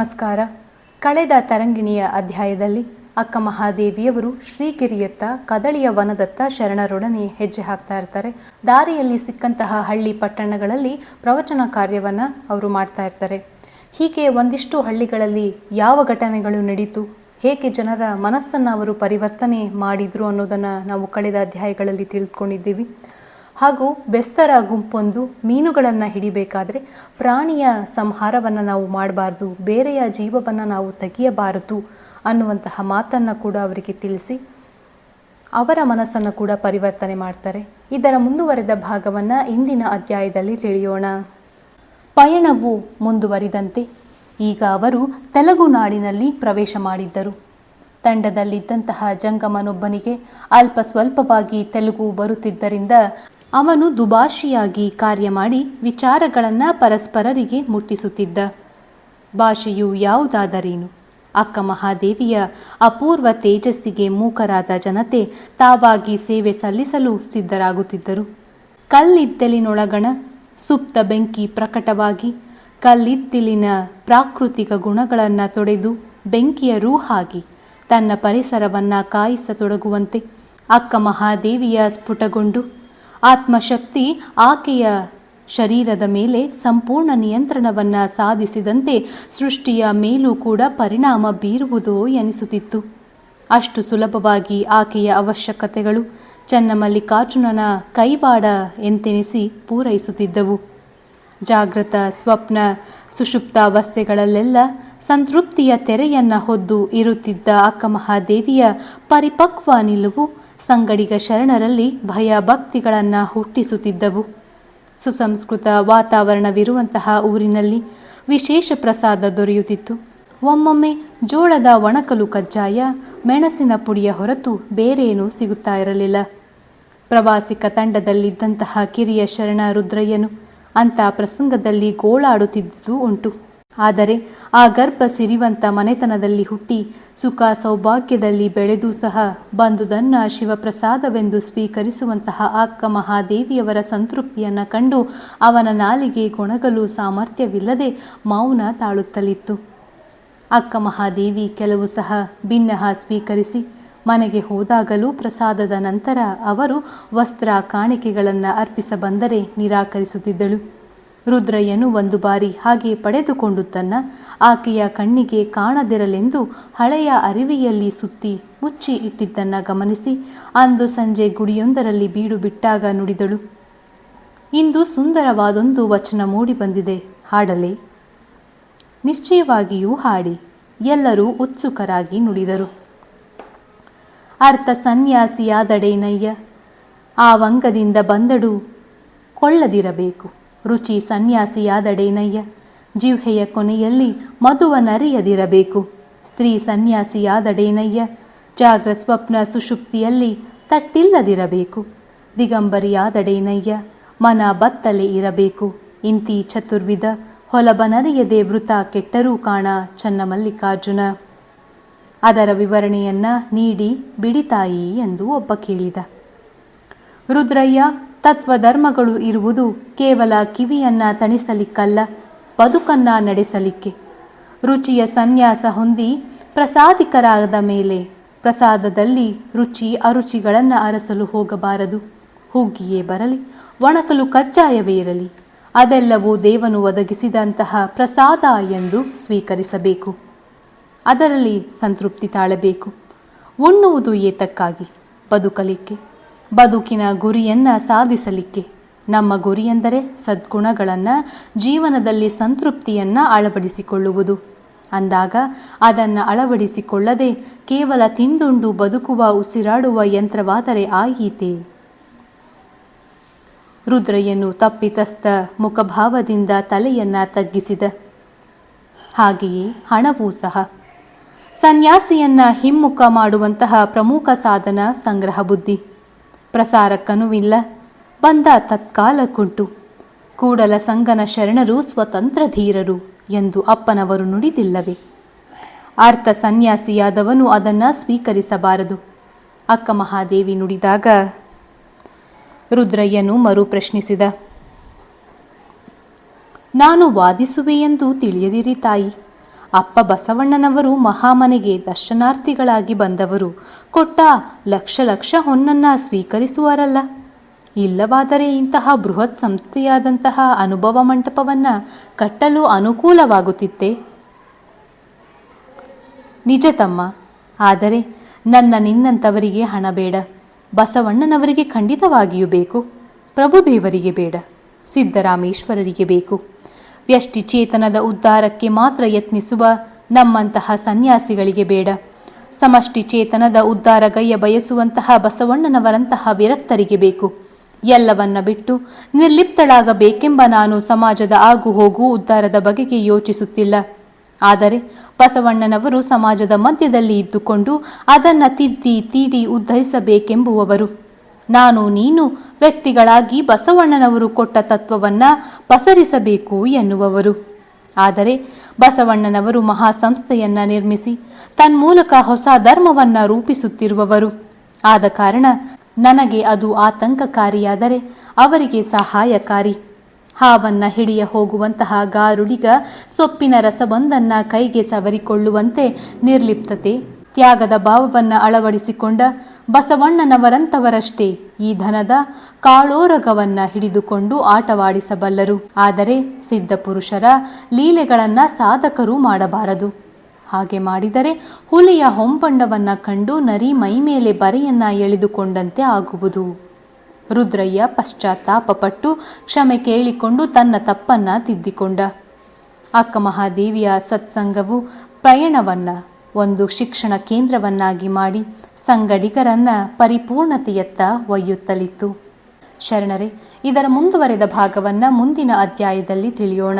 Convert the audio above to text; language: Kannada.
ನಮಸ್ಕಾರ. ಕಳೆದ ತರಂಗಿಣಿಯ ಅಧ್ಯಾಯದಲ್ಲಿ ಅಕ್ಕ ಮಹಾದೇವಿಯವರು ಶ್ರೀಗಿರಿಯತ್ತ ಕದಳಿಯ ವನದತ್ತ ಶರಣರೊಡನೆ ಹೆಜ್ಜೆ ಹಾಕ್ತಾ ಇರ್ತಾರೆ. ದಾರಿಯಲ್ಲಿ ಸಿಕ್ಕಂತಹ ಹಳ್ಳಿ ಪಟ್ಟಣಗಳಲ್ಲಿ ಪ್ರವಚನ ಕಾರ್ಯವನ್ನ ಅವರು ಮಾಡ್ತಾ ಇರ್ತಾರೆ. ಹೀಗೆ ಒಂದಿಷ್ಟು ಹಳ್ಳಿಗಳಲ್ಲಿ ಯಾವ ಘಟನೆಗಳು ನಡೀತು, ಹೇಗೆ ಜನರ ಮನಸ್ಸನ್ನು ಅವರು ಪರಿವರ್ತನೆ ಮಾಡಿದ್ರು ಅನ್ನೋದನ್ನು ನಾವು ಕಳೆದ ಅಧ್ಯಾಯಗಳಲ್ಲಿ ತಿಳ್ಕೊಂಡಿದ್ದೀವಿ ಹಾಗೂ ಬೆಸ್ತರ ಗುಂಪೊಂದು ಮೀನುಗಳನ್ನು ಹಿಡಿಬೇಕಾದ್ರೆ ಪ್ರಾಣಿಯ ಸಂಹಾರವನ್ನು ನಾವು ಮಾಡಬಾರ್ದು, ಬೇರೆಯ ಜೀವವನ್ನು ನಾವು ತೆಗೆಯಬಾರದು ಅನ್ನುವಂತಹ ಮಾತನ್ನು ಕೂಡ ಅವರಿಗೆ ತಿಳಿಸಿ ಅವರ ಮನಸ್ಸನ್ನು ಕೂಡ ಪರಿವರ್ತನೆ ಮಾಡ್ತಾರೆ. ಇದರ ಮುಂದುವರೆದ ಭಾಗವನ್ನು ಇಂದಿನ ಅಧ್ಯಾಯದಲ್ಲಿ ತಿಳಿಯೋಣ. ಪಯಣವು ಮುಂದುವರಿದಂತೆ ಈಗ ಅವರು ತೆಲುಗು ನಾಡಿನಲ್ಲಿ ಪ್ರವೇಶ ಮಾಡಿದ್ದರು. ತಂಡದಲ್ಲಿದ್ದಂತಹ ಜಂಗಮನೊಬ್ಬನಿಗೆ ಅಲ್ಪ ಸ್ವಲ್ಪವಾಗಿ ತೆಲುಗು ಬರುತ್ತಿದ್ದರಿಂದ ಅವನು ದುಭಾಷಿಯಾಗಿ ಕಾರ್ಯ ಮಾಡಿ ವಿಚಾರಗಳನ್ನು ಪರಸ್ಪರರಿಗೆ ಮುಟ್ಟಿಸುತ್ತಿದ್ದ. ಭಾಷೆಯು ಯಾವುದಾದರೇನು? ಅಕ್ಕ ಮಹಾದೇವಿಯ ಅಪೂರ್ವ ತೇಜಸ್ಸಿಗೆ ಮೂಕರಾದ ಜನತೆ ತಾವಾಗಿ ಸೇವೆ ಸಲ್ಲಿಸಲು ಸಿದ್ಧರಾಗುತ್ತಿದ್ದರು. ಕಲ್ಲಿದ್ದಲಿನೊಳಗಣ ಸುಪ್ತ ಬೆಂಕಿ ಪ್ರಕಟವಾಗಿ ಕಲ್ಲಿದ್ದಲಿನ ಪ್ರಾಕೃತಿಕ ಗುಣಗಳನ್ನು ತೊಡೆದು ಬೆಂಕಿಯ ರೂಹಾಗಿ ತನ್ನ ಪರಿಸರವನ್ನು ಕಾಯಿಸತೊಡಗುವಂತೆ ಅಕ್ಕ ಮಹಾದೇವಿಯ ಸ್ಫುಟಗೊಂಡು ಆತ್ಮಶಕ್ತಿ ಆಕೆಯ ಶರೀರದ ಮೇಲೆ ಸಂಪೂರ್ಣ ನಿಯಂತ್ರಣವನ್ನು ಸಾಧಿಸಿದಂತೆ ಸೃಷ್ಟಿಯ ಮೇಲೂ ಕೂಡ ಪರಿಣಾಮ ಬೀರುವುದೋ ಎನಿಸುತ್ತಿತ್ತು. ಅಷ್ಟು ಸುಲಭವಾಗಿ ಆಕೆಯ ಅವಶ್ಯಕತೆಗಳು ಚನ್ನಮಲ್ಲಿಕಾರ್ಜುನನ ಕೈವಾಡ ಎಂತೆನಿಸಿ ಪೂರೈಸುತ್ತಿದ್ದವು. ಜಾಗೃತ ಸ್ವಪ್ನ ಸುಷುಪ್ತಾವಸ್ಥೆಗಳಲ್ಲೆಲ್ಲ ಸಂತೃಪ್ತಿಯ ತೆರೆಯನ್ನು ಹೊದ್ದು ಇರುತ್ತಿದ್ದ ಅಕ್ಕಮಹಾದೇವಿಯ ಪರಿಪಕ್ವ ನಿಲುವು ಸಂಗಡಿಗ ಶರಣರಲ್ಲಿ ಭಯ ಭಕ್ತಿಗಳನ್ನು ಹುಟ್ಟಿಸುತ್ತಿದ್ದವು. ಸುಸಂಸ್ಕೃತ ವಾತಾವರಣವಿರುವಂತಹ ಊರಿನಲ್ಲಿ ವಿಶೇಷ ಪ್ರಸಾದ ದೊರೆಯುತ್ತಿತ್ತು. ಒಮ್ಮೊಮ್ಮೆ ಜೋಳದ ಒಣಕಲು ಕಜ್ಜಾಯ, ಮೆಣಸಿನ ಪುಡಿಯ ಹೊರತು ಬೇರೇನೂ ಸಿಗುತ್ತಾ ಇರಲಿಲ್ಲ. ಪ್ರವಾಸಿಕ ತಂಡದಲ್ಲಿದ್ದಂತಹ ಕಿರಿಯ ಶರಣ ರುದ್ರಯ್ಯನು ಅಂಥ ಪ್ರಸಂಗದಲ್ಲಿ ಗೋಳಾಡುತ್ತಿದ್ದುದು ಉಂಟು. ಆದರೆ ಆ ಗರ್ಭ ಸಿರಿವಂತ ಮನೆತನದಲ್ಲಿ ಹುಟ್ಟಿ ಸುಖ ಸೌಭಾಗ್ಯದಲ್ಲಿ ಬೆಳೆದು ಸಹ ಬಂದುದನ್ನ ಶಿವಪ್ರಸಾದವೆಂದು ಸ್ವೀಕರಿಸುವಂತಹ ಅಕ್ಕ ಮಹಾದೇವಿಯವರ ಸಂತೃಪ್ತಿಯನ್ನು ಕಂಡು ಅವನ ನಾಲಿಗೆ ಗೊಣಗಲು ಸಾಮರ್ಥ್ಯವಿಲ್ಲದೆ ಮೌನ ತಾಳುತ್ತಲಿತ್ತು. ಅಕ್ಕ ಮಹಾದೇವಿ ಕೆಲವು ಸಹ ಭಿನ್ನಹ ಸ್ವೀಕರಿಸಿ ಮನೆಗೆ ಹೋದಾಗಲೂ ಪ್ರಸಾದದ ನಂತರ ಅವರು ವಸ್ತ್ರ ಕಾಣಿಕೆಗಳನ್ನು ಅರ್ಪಿಸಬಂದರೆ ನಿರಾಕರಿಸುತ್ತಿದ್ದಳು. ರುದ್ರಯ್ಯನು ಒಂದು ಬಾರಿ ಹಾಗೆ ಪಡೆದುಕೊಂಡು ತನ್ನ ಆಕೆಯ ಕಣ್ಣಿಗೆ ಕಾಣದಿರಲೆಂದು ಹಳೆಯ ಅರಿವಿಯಲ್ಲಿ ಸುತ್ತಿ ಮುಚ್ಚಿ ಇಟ್ಟಿದ್ದನ್ನು ಗಮನಿಸಿ ಅಂದು ಸಂಜೆ ಗುಡಿಯೊಂದರಲ್ಲಿ ಬೀಡು ಬಿಟ್ಟಾಗ ನುಡಿದಳು. ಇಂದು ಸುಂದರವಾದೊಂದು ವಚನ ಮೂಡಿ ಬಂದಿದೆ. ಹಾಡಲೇ. ನಿಶ್ಚಯವಾಗಿಯೂ ಹಾಡಿ. ಎಲ್ಲರೂ ಉತ್ಸುಕರಾಗಿ ನುಡಿದರು. ಅರ್ಥ ಸನ್ಯಾಸಿಯಾದಡೇನಯ್ಯ? ಆ ವಂಗದಿಂದ ಬಂದಡು. ಕೊಳ್ಳದಿರಬೇಕು. ರುಚಿ ಸನ್ಯಾಸಿಯಾದಡೇನಯ್ಯ? ಜಿಹ್ವೆಯ ಕೊನೆಯಲ್ಲಿ ಮಧುವನರಿಯದಿರಬೇಕು. ಸ್ತ್ರೀ ಸನ್ಯಾಸಿಯಾದಡೇನಯ್ಯ? ಜಾಗ್ರ ಸ್ವಪ್ನ ಸುಷುಪ್ತಿಯಲ್ಲಿ ತಟ್ಟಿಲ್ಲದಿರಬೇಕು. ದಿಗಂಬರಿಯಾದಡೇನಯ್ಯ? ಮನ ಬತ್ತಲೆ ಇರಬೇಕು. ಇಂತಿ ಚತುರ್ವಿಧ ಹೊಲಬನರಿಯದೆ ವೃತ ಕೆಟ್ಟರೂ ಕಾಣ ಚನ್ನಮಲ್ಲಿಕಾರ್ಜುನ ಅದರ ವಿವರಣೆಯನ್ನ ನೀಡಿ ಬಿಡಿತಾಯಿ ಎಂದು ಒಬ್ಬ ಕೇಳಿದ. ರುದ್ರಯ್ಯ ತತ್ವಧರ್ಮಗಳು ಇರುವುದು ಕೇವಲ ಕಿವಿಯನ್ನ ತಣಿಸಲಿಕ್ಕಲ್ಲ, ಬದುಕನ್ನ ನಡೆಸಲಿಕ್ಕೆ. ರುಚಿಯ ಸನ್ಯಾಸ ಹೊಂದಿ ಪ್ರಸಾದಿಕರಾದ ಮೇಲೆ ಪ್ರಸಾದದಲ್ಲಿ ರುಚಿ ಅರುಚಿಗಳನ್ನು ಅರಸಲು ಹೋಗಬಾರದು. ಹುಗ್ಗಿಯೇ ಬರಲಿ, ಒಣಕಲು ಕಚ್ಚಾಯವೇ ಇರಲಿ, ಅದೆಲ್ಲವೂ ದೇವನು ಒದಗಿಸಿದಂತಹ ಪ್ರಸಾದ ಎಂದು ಸ್ವೀಕರಿಸಬೇಕು. ಅದರಲ್ಲಿ ಸಂತೃಪ್ತಿ ತಾಳಬೇಕು. ಉಣ್ಣುವುದು ಏತಕ್ಕಾಗಿ? ಬದುಕಲಿಕ್ಕೆ. ಬದುಕಿನ ಗುರಿಯನ್ನ ಸಾಧಿಸಲಿಕ್ಕೆ. ನಮ್ಮ ಗುರಿಯೆಂದರೆ ಸದ್ಗುಣಗಳನ್ನು, ಜೀವನದಲ್ಲಿ ಸಂತೃಪ್ತಿಯನ್ನು ಅಳವಡಿಸಿಕೊಳ್ಳುವುದು. ಅಂದಾಗ ಅದನ್ನು ಅಳವಡಿಸಿಕೊಳ್ಳದೆ ಕೇವಲ ತಿಂದುಂಡು ಬದುಕುವ ಉಸಿರಾಡುವ ಯಂತ್ರವಾದರೆ ಆಯಿತೆ? ರುದ್ರಯ್ಯನು ತಪ್ಪಿತಸ್ಥ ಮುಖಭಾವದಿಂದ ತಲೆಯನ್ನ ತಗ್ಗಿಸಿದ. ಹಾಗೆಯೇ ಹಣವೂ ಸಹ. ಸನ್ಯಾಸಿಯನ್ನ ಹಿಮ್ಮುಖ ಮಾಡುವಂತಹ ಪ್ರಮುಖ ಸಾಧನ ಸಂಗ್ರಹ ಬುದ್ಧಿ ಪ್ರಸಾರಕ್ಕನುವಿಲ್ಲ. ಬಂದ ತತ್ಕಾಲಕ್ಕುಂಟು. ಕೂಡಲ ಸಂಗನ ಶರಣರು ಸ್ವತಂತ್ರ ಧೀರರು ಎಂದು ಅಪ್ಪನವರು ನುಡಿದಿಲ್ಲವೇ. ಅರ್ಥ ಸನ್ಯಾಸಿಯಾದವನು ಅದನ್ನು ಸ್ವೀಕರಿಸಬಾರದು. ಅಕ್ಕ ಮಹಾದೇವಿ ನುಡಿದಾಗ, ರುದ್ರಯ್ಯನು ಮರು ಪ್ರಶ್ನಿಸಿದ, ನಾನು ವಾದಿಸುವೆ ಎಂದು ತಿಳಿಯದಿರಿ ತಾಯಿ. ಅಪ್ಪ ಬಸವಣ್ಣನವರು ಮಹಾಮನೆಗೆ ದರ್ಶನಾರ್ಥಿಗಳಾಗಿ ಬಂದವರು. ಕೊಟ್ಟ ಲಕ್ಷ ಲಕ್ಷ ಹೊನ್ನನ್ನ ಸ್ವೀಕರಿಸುವರಲ್ಲ. ಇಲ್ಲವಾದರೆ ಇಂತಹ ಬೃಹತ್ ಸಂಸ್ಥೆಯಾದಂತಹ ಅನುಭವ ಮಂಟಪವನ್ನು ಕಟ್ಟಲು ಅನುಕೂಲವಾಗುತ್ತಿತ್ತೆ. ನಿಜ ತಮ್ಮ. ಆದರೆ ನನ್ನ ನಿನ್ನಂಥವರಿಗೆ ಹಣ ಬೇಡ. ಬಸವಣ್ಣನವರಿಗೆ ಖಂಡಿತವಾಗಿಯೂ ಬೇಕು. ಪ್ರಭುದೇವರಿಗೆ ಬೇಡ. ಸಿದ್ದರಾಮೇಶ್ವರರಿಗೆ ಬೇಕು. ವ್ಯಷ್ಟಿ ಚೇತನದ ಉದ್ಧಾರಕ್ಕೆ ಮಾತ್ರ ಯತ್ನಿಸುವ ನಮ್ಮಂತಹ ಸನ್ಯಾಸಿಗಳಿಗೆ ಬೇಡ. ಸಮಷ್ಟಿ ಚೇತನದ ಉದ್ಧಾರಗೈಯ ಬಯಸುವಂತಹ ಬಸವಣ್ಣನವರಂತಹ ವಿರಕ್ತರಿಗೆ ಬೇಕು. ಎಲ್ಲವನ್ನ ಬಿಟ್ಟು ನಿರ್ಲಿಪ್ತಳಾಗಬೇಕೆಂಬ ನಾನು ಸಮಾಜದ ಆಗು ಹೋಗು ಉದ್ಧಾರದ ಬಗೆಗೆ ಯೋಚಿಸುತ್ತಿಲ್ಲ. ಆದರೆ ಬಸವಣ್ಣನವರು ಸಮಾಜದ ಮಧ್ಯದಲ್ಲಿ ಇದ್ದುಕೊಂಡು ಅದನ್ನ ತಿದ್ದಿ, ತೀಡಿ ಉದ್ಧರಿಸಬೇಕೆಂಬುವವರು. ನಾನು ನೀನು ವ್ಯಕ್ತಿಗಳಾಗಿ ಬಸವಣ್ಣನವರು ಕೊಟ್ಟ ತತ್ವವನ್ನ ಪಸರಿಸಬೇಕು ಎನ್ನುವವರು. ಆದರೆ ಬಸವಣ್ಣನವರು ಮಹಾಸಂಸ್ಥೆಯನ್ನು ನಿರ್ಮಿಸಿ ತನ್ಮೂಲಕ ಹೊಸ ಧರ್ಮವನ್ನ ರೂಪಿಸುತ್ತಿರುವವರು. ಆದ ಕಾರಣ ನನಗೆ ಅದು ಆತಂಕಕಾರಿಯಾದರೆ ಅವರಿಗೆ ಸಹಾಯಕಾರಿ. ಹಾವನ್ನ ಹಿಡಿಯ ಹೋಗುವಂತಹ ಗಾರುಡಿಗ ಸೊಪ್ಪಿನ ರಸವೊಂದನ್ನು ಕೈಗೆ ಸವರಿಕೊಳ್ಳುವಂತೆ ನಿರ್ಲಿಪ್ತತೆ, ತ್ಯಾಗದ ಭಾವವನ್ನ ಅಳವಡಿಸಿಕೊಂಡ ಬಸವಣ್ಣನವರಂತವರಷ್ಟೇ ಈ ಧನದ ಕಾಳೋರಗವನ್ನ ಹಿಡಿದುಕೊಂಡು ಆಟವಾಡಿಸಬಲ್ಲರು. ಆದರೆ ಸಿದ್ಧಪುರುಷರ ಲೀಲೆಗಳನ್ನ ಸಾಧಕರು ಮಾಡಬಾರದು. ಹಾಗೆ ಮಾಡಿದರೆ ಹುಲಿಯ ಹೊಂಪಂಡವನ್ನ ಕಂಡು ನರಿ ಮೈಮೇಲೆ ಬರೆಯನ್ನ ಎಳೆದುಕೊಂಡಂತೆ ಆಗುವುದು. ರುದ್ರಯ್ಯ ಪಶ್ಚಾತ್ತಾಪಪಟ್ಟು ಕ್ಷಮೆ ಕೇಳಿಕೊಂಡು ತನ್ನ ತಪ್ಪನ್ನ ತಿದ್ದಿಕೊಂಡ. ಅಕ್ಕ ಮಹಾದೇವಿಯ ಸತ್ಸಂಗವು ಪ್ರಯಾಣವನ್ನ, ಒಂದು ಶಿಕ್ಷಣ ಕೇಂದ್ರವನ್ನಾಗಿ ಮಾಡಿ ಸಂಗಡಿಗರನ್ನ ಪರಿಪೂರ್ಣತೆಯತ್ತ ಒಯ್ಯುತ್ತಲಿತ್ತು. ಶರಣರೇ ಇದರ ಮುಂದುವರೆದ ಭಾಗವನ್ನ ಮುಂದಿನ ಅಧ್ಯಾಯದಲ್ಲಿ ತಿಳಿಯೋಣ.